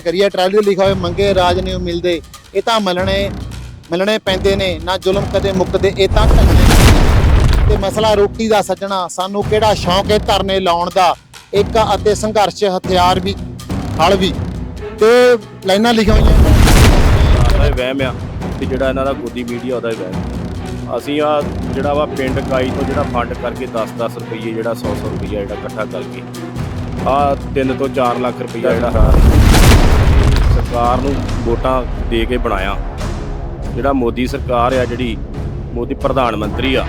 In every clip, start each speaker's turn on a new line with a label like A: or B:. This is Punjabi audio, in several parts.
A: ਕਰੀਏ ਟਰਾਲੀ ਤੇ ਲਿਖਿਆ ਹੋਇਆ ਮੰਗੇ ਰਾਜ ਨਹੀਂ ਮਿਲਦੇ। ਇਹ ਤਾਂ ਮਲਣੇ, ਮਿਲਣੇ ਪੈਂਦੇ ਨੇ, ਨਾ ਜ਼ੁਲਮ ਕਦੇ ਮੁੱਕਦੇ, ਇਹ ਤਾਂ ਘਟਨੇ ਤੇ ਮਸਲਾ ਰੋਟੀ ਦਾ ਸੱਜਣਾ, ਸਾਨੂੰ ਕਿਹੜਾ ਸ਼ੌਂਕ ਹੈ ਧਰਨੇ ਲਾਉਣ ਦਾ? ਇੱਕ ਅਤੇ ਸੰਘਰਸ਼, ਹਥਿਆਰ ਵੀ, ਹਲ ਵੀ। ਤੇ ਲਾਈਨਾਂ ਲਿਖੀਆਂ ਹੋਈਆਂ।
B: ਇਹ ਵਹਿਮ ਆ ਤੇ ਜਿਹੜਾ ਇਹਨਾਂ ਦਾ ਗੋਦੀ ਮੀਡੀਆ, ਉਹਦਾ ਹੀ ਵਹਿਮ ਅਸੀਂ ਆ ਜਿਹੜਾ ਵਾ ਪਿੰਡ ਕਾਈ ਤੋਂ ਜਿਹੜਾ ਫੰਡ ਕਰਕੇ 10-10 ਰੁਪਏ ਜਿਹੜਾ 100-100 ਰੁਪਏ ਜਿਹੜਾ ਇਕੱਠਾ ਕਰਕੇ ਆ 3 ਤੋਂ 4 ਲੱਖ ਰੁਪਏ ਜਿਹੜਾ ਸਰਕਾਰ ਨੂੰ ਵੋਟਾਂ ਦੇ ਕੇ ਬਣਾਇਆ। ਜਿਹੜਾ ਮੋਦੀ ਸਰਕਾਰ ਆ ਜਿਹੜੀ ਮੋਦੀ ਪ੍ਰਧਾਨ ਮੰਤਰੀ ਆ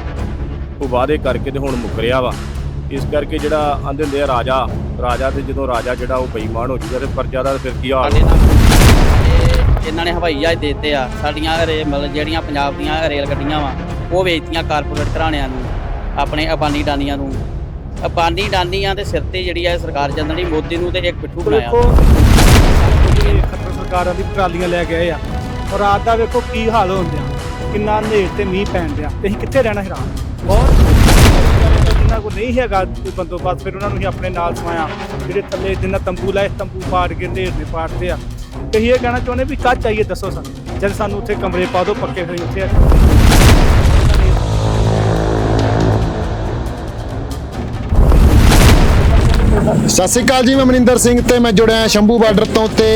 B: ਉਹ ਵਾਅਦੇ ਕਰਕੇ ਤੇ ਹੁਣ ਮੁਕਰਿਆ ਵਾ। ਇਸ ਕਰਕੇ ਜਿਹੜਾ ਆਂਦੇ ਹੁੰਦੇ ਆ ਰਾਜਾ ਰਾਜਾ ਤੇ ਜਦੋਂ ਰਾਜਾ ਜਿਹੜਾ ਉਹ ਬੇਈਮਾਨ ਹੋ ਜੂਗਾ ਤੇ ਪ੍ਰਜਾ ਦਾ ਫਿਰ ਕੀ ਹਾਲ?
C: ਇਹਨਾਂ ਨੇ ਹਵਾਈ ਜਹਾਜ਼ ਦੇ ਦਿੱਤੇ ਆ ਸਾਡੀਆਂ ਰੇ ਮਤਲਬ ਜਿਹੜੀਆਂ ਪੰਜਾਬ ਦੀਆਂ ਰੇਲ ਗੱਡੀਆਂ ਵਾ ਉਹ ਵੇਚਤੀਆਂ ਕਾਰਪੋਰੇਟ ਘਰਾਣਿਆਂ ਨੂੰ ਆਪਣੇ ਅਬਾਨੀ ਡਾਨੀਆਂ ਨੂੰ। ਅਬਾਨੀ ਡਾਨੀਆਂ ਦੇ ਸਿਰ ਤੇ ਜਿਹੜੀ ਆ ਸਰਕਾਰ ਚੱਲਣੀ ਮੋਦੀ ਨੂੰ ਤੇ ਇੱਕ ਪਿੱਠੂ ਬਣਾਇਆ।
D: ਸਰਕਾਰਾਂ ਦੀ ਟਰਾਲੀਆਂ ਲੈ ਗਏ ਆ। ਔਰ ਰਾਤ ਦਾ ਵੇਖੋ ਕੀ ਹਾਲ ਹੁੰਦੇ ਆ ਕਿੰਨਾ ਹਨੇਰ ਤੇ ਮੀਂਹ ਪੈਣ ਡਿਆ ਤੇ ਅਸੀਂ ਕਿੱਥੇ ਰਹਿਣਾ ਹੈ ਰਾਤ ਜਿਨ੍ਹਾਂ ਕੋਲ ਨਹੀਂ ਹੈਗਾ ਕੋਈ ਬੰਦੋਬਸਤ, ਫਿਰ ਉਹਨਾਂ ਨੂੰ ਹੀ ਆਪਣੇ ਨਾਲ ਸਮਾਇਆ। ਜਿਹੜੇ ਥੱਲੇ ਜਿੰਨਾ ਤੰਬੂ ਲਾਏ, ਤੰਬੂ ਪਾੜ ਕੇ ਢੇਰ ਨੇ ਪਾੜਦੇ ਆ। ਤੇ ਇਹ ਕਹਿਣਾ ਚਾਹੁੰਦੇ ਵੀ ਕੱਚ ਚਾਹੀਏ ਦੱਸੋ ਸਾਨੂੰ। ਜਦ ਸਾਨੂੰ ਉੱਥੇ ਕਮਰੇ ਪਾ ਦਿਓ, ਪੱਕੇ ਹੋਏ ਉੱਥੇ
A: ਸਤਿ ਸ਼੍ਰੀ ਅਕਾਲ ਜੀ, ਮੈਂ ਮਨਿੰਦਰ ਸਿੰਘ ਤੇ ਮੈਂ ਜੁੜਿਆ ਸ਼ੰਭੂ ਬਾਰਡਰ ਤੋਂ ਤੇ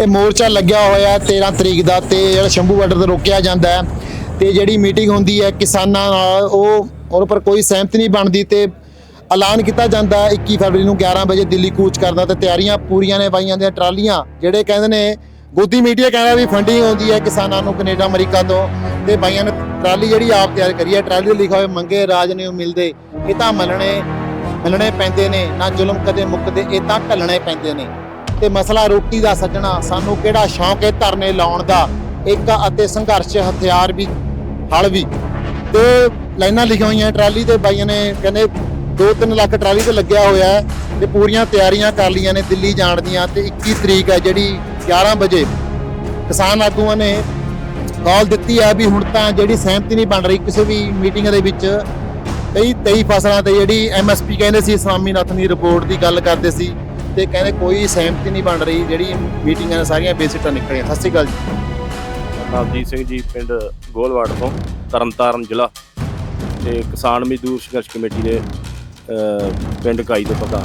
A: ਇਹ ਮੋਰਚਾ ਲੱਗਿਆ ਹੋਇਆ ਹੈ 13 ਤਰੀਕ ਦਾ ਤੇ ਜਿਹੜਾ ਸ਼ੰਭੂ ਬਾਰਡਰ ਤੇ ਰੋਕਿਆ ਜਾਂਦਾ ਹੈ ਤੇ ਜਿਹੜੀ ਮੀਟਿੰਗ ਹੁੰਦੀ ਹੈ ਕਿਸਾਨਾਂ ਨਾਲ, ਉਹ ਉਹਦੇ ਪਰ ਕੋਈ ਸਹਿਮਤੀ ਨਹੀਂ ਬਣਦੀ ਤੇ ਐਲਾਨ ਕੀਤਾ ਜਾਂਦਾ ਹੈ 21 ਫਰਵਰੀ ਨੂੰ 11 ਵਜੇ ਦਿੱਲੀ ਕੂਚ ਕਰਦਾ ਤੇ ਤਿਆਰੀਆਂ ਪੂਰੀਆਂ ਨੇ ਬਾਈਆਂ ਦੀਆਂ ਟਰਾਲੀਆਂ, ਜਿਹੜੇ ਕਹਿੰਦੇ ਨੇ, ਗੋਦੀ ਮੀਡੀਆ ਕਹਿੰਦਾ ਵੀ ਫੰਡਿੰਗ ਹੁੰਦੀ ਹੈ ਕਿਸਾਨਾਂ ਨੂੰ ਕੈਨੇਡਾ, ਅਮਰੀਕਾ ਤੋਂ ਤੇ ਬਾਈਆਂ ਨੇ ਟਰਾਲੀ ਜਿਹੜੀ ਆਪ ਤਿਆਰ ਕਰੀ ਹੈ, ਟਰਾਲੀ ਤੇ ਲਿਖਿਆ ਹੋਇਆ ਮੰਗੇ ਰਾਜ ਨੇ ਉਹ ਮਿਲਦੇ, ਇਹ ਤਾਂ ਮਲਣੇ, ਮਿਲਣੇ ਪੈਂਦੇ ਨੇ, ਨਾ ਜ਼ੁਲਮ ਕਦੇ ਮੁੱਕਦੇ, ਇਹ ਤਾਂ ਢਲਣੇ ਪੈਂਦੇ ਨੇ। ਤੇ ਮਸਲਾ ਰੋਟੀ ਦਾ ਸੱਜਣਾ, ਸਾਨੂੰ ਕਿਹੜਾ ਸ਼ੌਂਕ ਹੈ ਧਰਨੇ ਲਾਉਣ ਦਾ? ਇੱਕ ਅਤੇ ਸੰਘਰਸ਼ ਹਥਿਆਰ ਵੀ, ਹਲ ਵੀ। ਤੇ ਲਾਈਨਾਂ ਲਿਖੀਆਂ ਹੋਈਆਂ ਟਰਾਲੀ ਤੇ, ਬਾਈਆਂ ਨੇ ਕਹਿੰਦੇ 2-3 ਲੱਖ ਟਰਾਲੀ ਤੇ ਲੱਗਿਆ ਹੋਇਆ ਹੈ ਤੇ ਪੂਰੀਆਂ ਤਿਆਰੀਆਂ ਕਰ ਲਈਆਂ ਨੇ ਦਿੱਲੀ ਜਾਣ ਦੀਆਂ ਤੇ 21 ਤਰੀਕ ਹੈ ਜਿਹੜੀ 11 ਵਜੇ। ਕਿਸਾਨ ਆਗੂਆਂ ਨੇ ਕਾਲ ਦਿੱਤੀ ਹੈ ਵੀ ਹੁਣ ਤਾਂ ਜਿਹੜੀ ਸਹਿਮਤੀ ਨਹੀਂ ਬਣ ਰਹੀ ਕਿਸੇ ਵੀ ਮੀਟਿੰਗ ਦੇ ਵਿੱਚ। ਕਈ 23 ਫਸਲਾਂ ਤੇ ਜਿਹੜੀ ਐਮਐਸਪੀ ਕਹਿੰਦੇ ਸੀ, ਸਵਾਮੀਨਾਥਨ ਦੀ ਰਿਪੋਰਟ ਦੀ ਗੱਲ ਕਰਦੇ ਸੀ। ਤੇ ਕਹਿੰਦੇ ਕੋਈ ਸਹਿਮਤੀ ਨਹੀਂ ਬਣ ਰਹੀ ਜਿਹੜੀ ਮੀਟਿੰਗਾਂ ਨੇ ਸਾਰੀਆਂ ਬੇਸਿਕਟਾਂ ਨਿਕਲੀਆਂ। ਸਤਿ ਸ਼੍ਰੀ ਅਕਾਲ ਜੀ।
B: ਨਵਜੀਤ ਸਿੰਘ ਜੀ ਪਿੰਡ ਗੋਲਵਾੜ ਤੋਂ ਤਰਨਤਾਰਨ ਜ਼ਿਲ੍ਹਾ। ਤੇ ਕਿਸਾਨ ਮਜ਼ਦੂਰ ਸੰਘਰਸ਼ ਕਮੇਟੀ ਦੇ ਅਹ, ਪਿੰਡ ਕਾਈ ਦੇ ਪ੍ਰਧਾਨ।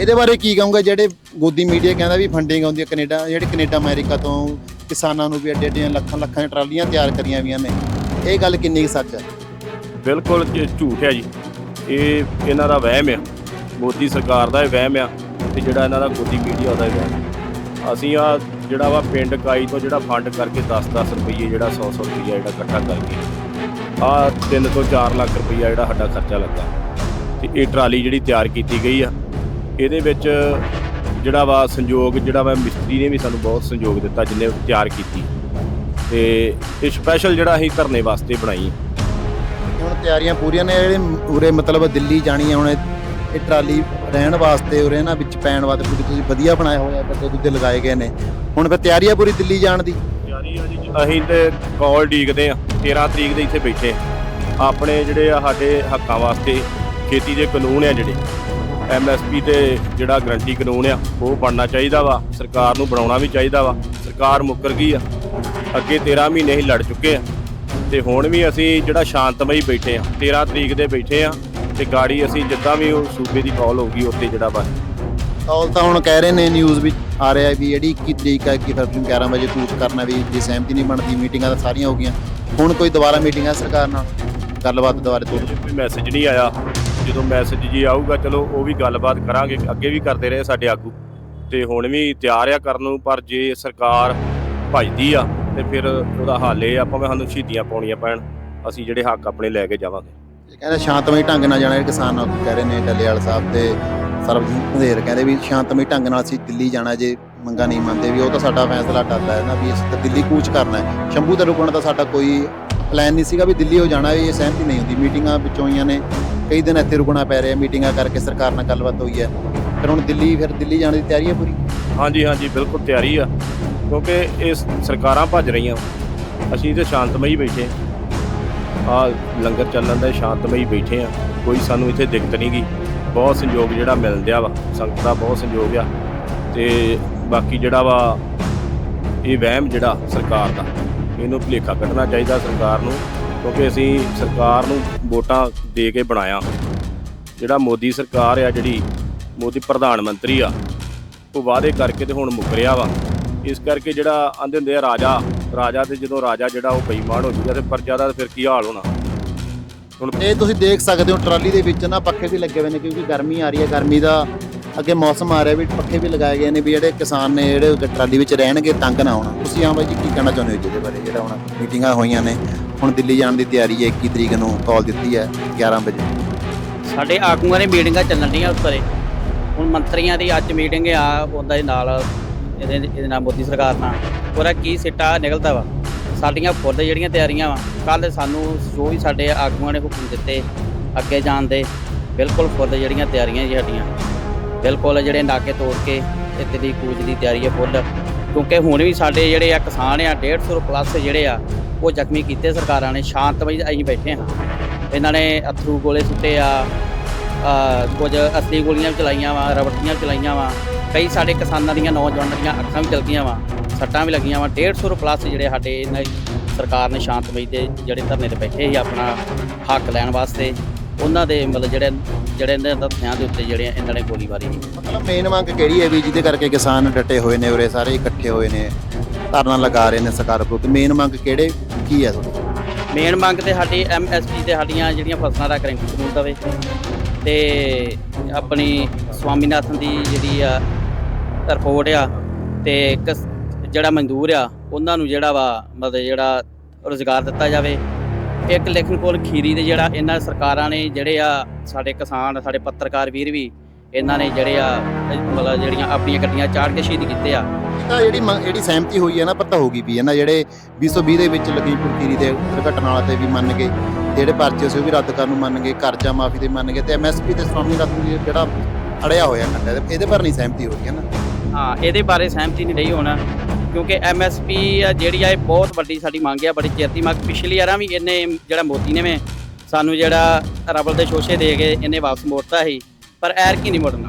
A: ਇਹਦੇ ਬਾਰੇ ਕੀ ਕਹੋਗੇ ਜਿਹੜੇ ਗੋਦੀ ਮੀਡੀਆ ਕਹਿੰਦਾ ਵੀ ਫੰਡਿੰਗ ਆਉਂਦੀ ਹੈ ਕੈਨੇਡਾ ਜਿਹੜੇ ਕੈਨੇਡਾ ਅਮਰੀਕਾ ਤੋਂ ਕਿਸਾਨਾਂ ਨੂੰ ਵੀ ਅੱਡੇ ਅੱਡੀਆਂ ਲੱਖਾਂ ਲੱਖਾਂ ਦੀਆਂ ਟਰਾਲੀਆਂ ਤਿਆਰ ਕਰੀਆਂ ਵੀਆਂ ਨੇ। ਇਹ ਗੱਲ ਕਿੰਨੀ ਕੁ ਸੱਚ ਹੈ
B: ਬਿਲਕੁਲ ਝ- ਝੂਠ ਹੈ ਜੀ। ਇਹ ਇਹਨਾਂ ਦਾ ਵਹਿਮ ਆ। ਮੋਦੀ ਸਰਕਾਰ ਦਾ ਇਹ ਵਹਿਮ ਆ। ਤੇ ਜਿਹੜਾ ਇਹਨਾਂ ਦਾ ਗੋਦੀ ਮੀਡੀਆ ਉਹਦਾ ਇਹ ਅਸੀਂ ਆ ਜਿਹੜਾ ਵਾ ਪਿੰਡ ਕਾਈ ਤੋਂ ਜਿਹੜਾ ਫੰਡ ਕਰਕੇ 10-10 ਰੁਪਏ ਜਿਹੜਾ 100-100 ਰੁਪਏ ਜਿਹੜਾ ਇਕੱਠਾ ਕਰਕੇ ਆ 3 ਤੋਂ 4 ਲੱਖ ਰੁਪਏ ਜਿਹੜਾ ਸਾਡਾ ਖਰਚਾ ਲੱਗਾ। ਤੇ ਇਹ ਟਰਾਲੀ ਜਿਹੜੀ ਤਿਆਰ ਕੀਤੀ ਗਈ ਆ, ਇਹਦੇ ਵਿੱਚ ਜਿਹੜਾ ਵਾ ਸੰਯੋਗ, ਜਿਹੜਾ ਵਾ ਮਿਸਤਰੀ ਨੇ ਵੀ ਸਾਨੂੰ ਬਹੁਤ ਸੰਯੋਗ ਦਿੱਤਾ ਜਿੰਨੇ ਤਿਆਰ ਕੀਤੀ। ਤੇ ਇਹ ਸਪੈਸ਼ਲ ਜਿਹੜਾ ਅਸੀਂ ਧਰਨੇ ਵਾਸਤੇ ਬਣਾਈ।
A: ਹੁਣ ਤਿਆਰੀਆਂ ਪੂਰੀਆਂ ਨੇ ਜਿਹੜੇ ਉਰੇ ਮਤਲਬ ਦਿੱਲੀ ਜਾਣੀ ਆ, ਹੁਣ ਇਹ ਟਰਾਲੀ ਰਹਿਣ ਵਾਸਤੇ ਉਰੇ ਨਾ ਵਿੱਚ ਪੈਣ ਵਾਸਤੇ ਪੂਰੀ ਤੁਸੀਂ ਵਧੀਆ ਬਣਾਇਆ ਹੋਇਆ ਗੱਦੇ ਗੁੱਦੇ ਲਗਾਏ ਗਏ ਨੇ। ਹੁਣ ਫਿਰ ਤਿਆਰੀ ਆ ਪੂਰੀ ਦਿੱਲੀ ਜਾਣ ਦੀ?
B: ਤਿਆਰੀ ਆ ਜੀ ਅਸੀਂ ਤੇ ਕਾਲ ਡੀਕਦੇ ਆ 13 ਤਰੀਕ ਦੇ ਇੱਥੇ ਬੈਠੇ ਆ। ਆਪਣੇ ਜਿਹੜੇ ਆ ਸਾਡੇ ਹੱਕਾਂ ਵਾਸਤੇ ਖੇਤੀ ਦੇ ਕਾਨੂੰਨ ਆ ਜਿਹੜੇ ਐਮਐਸਪੀ ਤੇ ਜਿਹੜਾ ਗਰੰਟੀ ਕਾਨੂੰਨ ਆ, ਉਹ ਬਣਨਾ ਚਾਹੀਦਾ ਵਾ, ਸਰਕਾਰ ਨੂੰ ਬਣਾਉਣਾ ਵੀ ਚਾਹੀਦਾ ਵਾ। ਸਰਕਾਰ ਮੁੱਕਰ ਗਈ ਆ, ਅੱਗੇ 13 ਮਹੀਨੇ ਹੀ ਲੜ ਚੁੱਕੇ ਆ। ਤੇ ਹੁਣ ਵੀ ਅਸੀਂ ਜਿਹੜਾ ਸ਼ਾਂਤਮਈ ਬੈਠੇ ਆ 13 ਤਰੀਕ ਦੇ ਬੈਠੇ ਆ ਤੇ ਗਾੜੀ ਅਸੀਂ ਜਿੱਦਾਂ ਵੀ ਉਹ ਸੂਬੇ ਦੀ ਕਾਲ ਹੋਊਗੀ ਉੱਤੇ ਜਿਹੜਾ ਵਾ।
A: ਕੌਲ ਤਾਂ ਹੁਣ ਕਹਿ ਰਹੇ ਨੇ ਨਿਊਜ਼ ਵਿੱਚ ਆ ਰਿਹਾ ਵੀ ਜਿਹੜੀ 21 ਤਰੀਕ ਹੈ 21 ਫਰਵਰੀ ਨੂੰ 11 ਵਜੇ ਕੂਚ ਕਰਨਾ ਵੀ ਜੇ ਸਹਿਮਤੀ ਨਹੀਂ ਬਣਦੀ ਮੀਟਿੰਗਾਂ ਤਾਂ ਸਾਰੀਆਂ ਹੋ ਗਈਆਂ। ਹੁਣ ਕੋਈ ਦੁਬਾਰਾ ਮੀਟਿੰਗ ਹੈ ਸਰਕਾਰ ਨਾਲ? ਗੱਲਬਾਤ ਦੁਬਾਰੇ ਤੋਂ।
B: ਕੋਈ ਮੈਸੇਜ ਨਹੀਂ ਆਇਆ ਜਦੋਂ ਮੈਸੇਜ ਜੀ ਆਊਗਾ ਚਲੋ ਉਹ ਵੀ ਗੱਲਬਾਤ ਕਰਾਂਗੇ ਅੱਗੇ ਵੀ ਕਰਦੇ ਰਹੇ ਸਾਡੇ ਆਗੂ। ਤੇ ਹੁਣ ਵੀ ਤਿਆਰ ਆ ਕਰਨ ਨੂੰ ਪਰ ਜੇ ਸਰਕਾਰ ਭਜਦੀ ਆ ਤੇ ਫਿਰ ਉਹਦਾ ਹੱਲ ਇਹ ਆ ਭਾਵੇਂ ਸਾਨੂੰ ਸ਼ਹੀਦੀਆਂ ਪਾਉਣੀਆਂ ਪੈਣ ਅਸੀਂ ਜਿਹੜੇ ਹੱਕ ਆਪਣੇ ਲੈ ਕੇ ਜਾਵਾਂਗੇ।
A: ਕਹਿੰਦੇ ਸ਼ਾਂਤਮਈ ਢੰਗ ਨਾਲ ਜਾਣਾ ਕਿਸਾਨ ਆਗੂ ਕਹਿ ਰਹੇ ਨੇ ਡੱਲੇਵਾਲ ਸਾਹਿਬ ਤੇ ਸਰਬਜੀਤ ਧਨੇਰ ਕਹਿੰਦੇ ਵੀ ਸ਼ਾਂਤਮਈ ਢੰਗ ਨਾਲ ਅਸੀਂ ਦਿੱਲੀ ਜਾਣਾ, ਜੇ ਮੰਗਾ ਨਹੀਂ ਮੰਨਦੇ ਵੀ, ਉਹ ਤਾਂ ਸਾਡਾ ਫੈਸਲਾ ਟੱਲ ਹੈ ਨਾ ਵੀ ਅਸੀਂ ਤਾਂ ਦਿੱਲੀ ਕੂਚ ਕਰਨਾ ਹੈ। ਸ਼ੰਭੂ ਤੇ ਰੁਕਣ ਦਾ ਸਾਡਾ ਕੋਈ ਪਲਾਨ ਨਹੀਂ ਸੀਗਾ ਵੀ ਦਿੱਲੀ ਹੋ ਜਾਣਾ, ਇਹ ਸਹਿਮਤੀ ਨਹੀਂ ਹੁੰਦੀ। ਮੀਟਿੰਗਾਂ ਵਿੱਚੋਂ ਹੋਈਆਂ ਨੇ, ਕਈ ਦਿਨ ਇੱਥੇ ਰੁਕਣਾ ਪੈ ਰਿਹਾ, ਮੀਟਿੰਗਾਂ ਕਰਕੇ ਸਰਕਾਰ ਨਾਲ ਗੱਲਬਾਤ ਹੋਈ ਹੈ। ਫਿਰ ਹੁਣ ਦਿੱਲੀ, ਫਿਰ ਦਿੱਲੀ ਜਾਣ ਦੀ ਤਿਆਰੀ ਹੈ ਪੂਰੀ?
B: ਹਾਂਜੀ ਹਾਂਜੀ, ਬਿਲਕੁਲ ਤਿਆਰੀ ਆ, ਕਿਉਂਕਿ ਇਹ ਸਰਕਾਰਾਂ ਭੱਜ ਰਹੀਆਂ। ਅਸੀਂ ਤੇ ਸ਼ਾਂਤਮਈ ਬੈਠੇ। ਆ ਲੰਗਰ ਚੱਲਣ ਦਾ ਸ਼ਾਂਤਮਈ ਬੈਠੇ ਆ। ਕੋਈ ਸਾਨੂੰ ਇੱਥੇ ਦਿੱਕਤ ਨਹੀਂ ਗਈ ਬਹੁਤ ਸੰਯੋਗ ਜਿਹੜਾ ਮਿਲ ਰਿਹਾ ਵਾ। ਸੰਗਤ ਦਾ ਬਹੁਤ ਸੰਯੋਗ ਆ। ਤੇ ਬਾਕੀ ਜਿਹੜਾ ਵਾ, ਇਹ ਵਹਿਮ ਜਿਹੜਾ ਸਰਕਾਰ ਦਾ, ਇਹਨੂੰ ਭੁਲੇਖਾ ਕੱਢਣਾ ਚਾਹੀਦਾ ਸਰਕਾਰ ਨੂੰ। ਕਿਉਂਕਿ ਅਸੀਂ ਸਰਕਾਰ ਨੂੰ ਵੋਟਾਂ ਦੇ ਕੇ ਬਣਾਇਆ। ਜਿਹੜਾ ਮੋਦੀ ਸਰਕਾਰ ਆ, ਜਿਹੜੀ ਮੋਦੀ ਪ੍ਰਧਾਨ ਮੰਤਰੀ ਆ, ਉਹ ਵਾਅਦੇ ਕਰਕੇ ਤੇ ਹੁਣ ਮੁੱਕਰਿਆ ਵਾ। ਇਸ ਕਰਕੇ ਜਿਹੜਾ ਆਂਦੇ ਹੁੰਦੇ ਆ ਰਾਜਾ ਰਾਜਾ ਤੇ ਜਦੋਂ ਰਾਜਾ ਜਿਹੜਾ ਉਹ ਬੇਈਮਾਨ ਹੋ ਜੂਗਾ ਤੇ ਪ੍ਰਜਾ ਦਾ ਫਿਰ ਕੀ ਹਾਲ ਹੋਣਾ? ਹੁਣ
A: ਇਹ ਤੁਸੀਂ ਦੇਖ ਸਕਦੇ ਹੋ ਟਰਾਲੀ ਦੇ ਵਿੱਚ ਨਾ ਪੱਖੇ ਵੀ ਲੱਗੇ ਹੋਏ ਨੇ ਕਿਉਂਕਿ ਗਰਮੀ ਆ ਰਹੀ ਹੈ ਗਰਮੀ ਦਾ ਅੱਗੇ ਮੌਸਮ ਆ ਰਿਹਾ ਵੀ ਪੱਖੇ ਵੀ ਲਗਾਏ ਗਏ ਨੇ ਵੀ ਜਿਹੜੇ ਕਿਸਾਨ ਨੇ ਜਿਹੜੇ ਟਰਾਲੀ ਵਿੱਚ ਰਹਿਣਗੇ ਤੰਗ ਨਾ ਹੋਣਾ। ਤੁਸੀਂ ਹਾਂ ਬਾਈ ਜੀ ਕੀ ਕਹਿਣਾ ਚਾਹੁੰਦੇ ਹੋ ਜਿਹਦੇ ਬਾਰੇ? ਜਿਹੜਾ ਹੁਣ ਮੀਟਿੰਗਾਂ ਹੋਈਆਂ ਨੇ ਹੁਣ ਦਿੱਲੀ ਜਾਣ ਦੀ ਤਿਆਰੀ ਹੈ 21 ਤਰੀਕ ਨੂੰ ਕਾਲ ਦਿੱਤੀ ਹੈ 11 ਵਜੇ।
C: ਸਾਡੇ ਆਗੂਆਂ ਦੇ ਮੀਟਿੰਗਾਂ ਚੱਲਣ ਡੀਆਂ ਉੱਪਰੇ। ਹੁਣ ਮੰਤਰੀਆਂ ਦੀ ਅੱਜ ਮੀਟਿੰਗ ਆ ਉਹਦਾ ਦੇ ਨਾਲ ਇਹਦੇ ਇਹਦੇ ਨਾਲ ਮੋਦੀ ਸਰਕਾਰ ਨਾਲ। ਉਹਦਾ ਕੀ ਸਿੱਟਾ ਨਿਕਲਦਾ ਵਾ। ਸਾਡੀਆਂ ਫੁੱਲ ਜਿਹੜੀਆਂ ਤਿਆਰੀਆਂ ਵਾ ਕੱਲ ਸਾਨੂੰ ਜੋ ਵੀ ਸਾਡੇ ਆਗੂਆਂ ਨੇ ਹੁਕਮ ਦਿੱਤੇ, ਅੱਗੇ ਜਾਣ ਦੇ, ਬਿਲਕੁਲ ਫੁੱਲ ਜਿਹੜੀਆਂ ਤਿਆਰੀਆਂ ਜੀ ਸਾਡੀਆਂ। ਬਿਲਕੁਲ ਜਿਹੜੇ ਨਾਕੇ ਤੋੜ ਕੇ ਇੱਥੇ ਦੀ ਕੂਚ ਦੀ ਤਿਆਰੀ ਹੈ ਫੁੱਲ। ਕਿਉਂਕਿ ਹੁਣ ਵੀ ਸਾਡੇ ਜਿਹੜੇ ਆ ਕਿਸਾਨ ਆ 150 ਪਲੱਸ ਜਿਹੜੇ ਆ, ਉਹ ਜ਼ਖਮੀ ਕੀਤੇ ਸਰਕਾਰਾਂ ਨੇ ਸ਼ਾਂਤਮਈ ਅਸੀਂ ਬੈਠੇ ਹਾਂ। ਇਹਨਾਂ ਨੇ ਅਥਰੂ ਗੋਲੇ ਸੁੱਟੇ ਆ ਕੁਝ ਅਸਲੀ ਗੋਲੀਆਂ ਵੀ ਚਲਾਈਆਂ ਵਾ, ਰਬੜੀਆਂ ਵੀ ਚਲਾਈਆਂ ਵਾ। ਕਈ ਸਾਡੇ ਕਿਸਾਨਾਂ ਦੀਆਂ, ਨੌਜਵਾਨਾਂ ਦੀਆਂ ਅੱਖਾਂ ਵੀ ਚਲ ਗਈਆਂ ਵਾ। ਸੱਟਾਂ ਵੀ ਲੱਗੀਆਂ ਵਾ। 150 ਪਲੱਸ ਜਿਹੜੇ ਸਾਡੇ ਇਹਨਾਂ ਸਰਕਾਰ ਨੇ ਸ਼ਾਂਤਮਈ ਦੇ ਜਿਹੜੇ ਧਰਨੇ ਤੇ ਬੈਠੇ ਸੀ ਆਪਣਾ ਹੱਕ ਲੈਣ ਵਾਸਤੇ ਉਹਨਾਂ ਦੇ ਮਤਲਬ ਜਿਹੜੇ ਜਿਹੜੇ ਇਹਨਾਂ ਦੇ ਹੱਥਿਆਂ ਦੇ ਉੱਤੇ ਜਿਹੜੇ ਇਹਨਾਂ ਨੇ ਗੋਲੀਬਾਰੀ
A: ਮਤਲਬ ਮੇਨ ਮੰਗ ਕਿਹੜੀ ਹੈ ਵੀ ਜਿਹਦੇ ਕਰਕੇ ਕਿਸਾਨ ਡਟੇ ਹੋਏ ਨੇ ਉਰੇ ਸਾਰੇ ਇਕੱਠੇ ਹੋਏ ਨੇ ਧਰਨਾ ਲਗਾ ਰਹੇ ਨੇ ਸਰਕਾਰ ਵਿਰੁੱਧ ਮੇਨ ਮੰਗ ਕਿਹੜੇ ਕੀ ਹੈ ਤੁਹਾਡੀ?
C: ਮੇਨ ਮੰਗ ਤੇ ਸਾਡੀ ਐਮਐਸਪੀ ਤੇ ਸਾਡੀਆਂ ਜਿਹੜੀਆਂ ਫਸਲਾਂ ਦਾ ਕਰੰਟ ਕਾਨੂੰਨ ਦਵੇ ਤੇ ਆਪਣੀ ਸਵਾਮੀਨਾਥਨ ਦੀ ਜਿਹੜੀ ਆ ਰਿਪੋਰਟ ਆ ਤੇ ਜਿਹੜਾ ਮਜ਼ਦੂਰ ਆ, ਉਹਨਾਂ ਨੂੰ ਜਿਹੜਾ ਵਾ ਮਤਲਬ ਜਿਹੜਾ ਰੋਜ਼ਗਾਰ ਦਿੱਤਾ ਜਾਵੇ। ਇੱਕ ਲੇਖਨ ਕੋਲ ਖੀਰੀ ਦੇ ਜਿਹੜਾ ਇਹਨਾਂ ਸਰਕਾਰਾਂ ਨੇ ਜਿਹੜੇ ਆ ਸਾਡੇ ਕਿਸਾਨ, ਸਾਡੇ ਪੱਤਰਕਾਰ ਵੀਰ ਵੀ ਇਹਨਾਂ ਨੇ ਜਿਹੜੇ ਆ, ਮਤਲਬ ਜਿਹੜੀਆਂ ਆਪਣੀਆਂ ਗੱਡੀਆਂ ਚਾੜ ਕੇ ਸ਼ਹੀਦ ਕੀਤੇ ਆ।
A: ਤਾਂ ਜਿਹੜੀ ਜਿਹੜੀ ਸਹਿਮਤੀ ਹੋਈ ਹੈ ਨਾ ਪਤਾ ਹੋਗੀ ਵੀ ਹੈ ਨਾ, ਜਿਹੜੇ 220 ਦੇ ਵਿੱਚ ਲਖੀਮਪੁਰ ਖੀਰੀ ਦੇ ਦੁਰਘਟਨਾ ਵਾਲੇ ਤੇ ਵੀ ਮੰਨ ਗਏ, ਜਿਹੜੇ ਪਰਚੇ ਸੀ ਉਹ ਵੀ ਰੱਦ ਕਰਨ ਨੂੰ ਮੰਨ ਗਏ, ਕਰਜ਼ਾ ਮਾਫੀ ਦੇ ਮੰਨ ਗਏ, ਤੇ ਐਮਐਸਪੀ ਤੇ ਸਵਾਮੀ ਨਾਥਨ ਜਿਹੜਾ ਅੜਿਆ ਹੋਇਆ ਖੰਡਾ, ਇਹਦੇ- ਇਹਦੇ ਪਰ ਨਹੀਂ ਸਹਿਮਤੀ ਹੋਈ ਹੈ ਨਾ।
C: ਹਾਂ, ਇਹਦੇ ਬਾਰੇ ਸਹਿਮਤੀ ਨਹੀਂ ਰਹੀ ਹੋਣਾ, ਕਿਉਂਕਿ ਐਮਐਸਪੀ ਜਿਹੜੀ ਆ, ਇਹ ਬਹੁਤ ਵੱਡੀ ਸਾਡੀ ਮੰਗ ਆ, ਬੜੀ ਚਿਰ ਦੀ ਮੰਗ। ਪਿਛਲੀ ਵਾਰਾਂ ਵੀ ਇਹਨੇ ਜਿਹੜਾ ਮੋਦੀ ਨੇ ਵੇ ਸਾਨੂੰ ਜਿਹੜਾ ਰਬਲ ਦੇ ਸ਼ੋਸ਼ੇ ਦੇ ਕੇ ਇਹਨੇ ਵਾਪਸ ਮੋੜਤਾ ਸੀ, ਪਰ ਐਰਕੀ ਨਹੀਂ ਮੋੜਨਾ।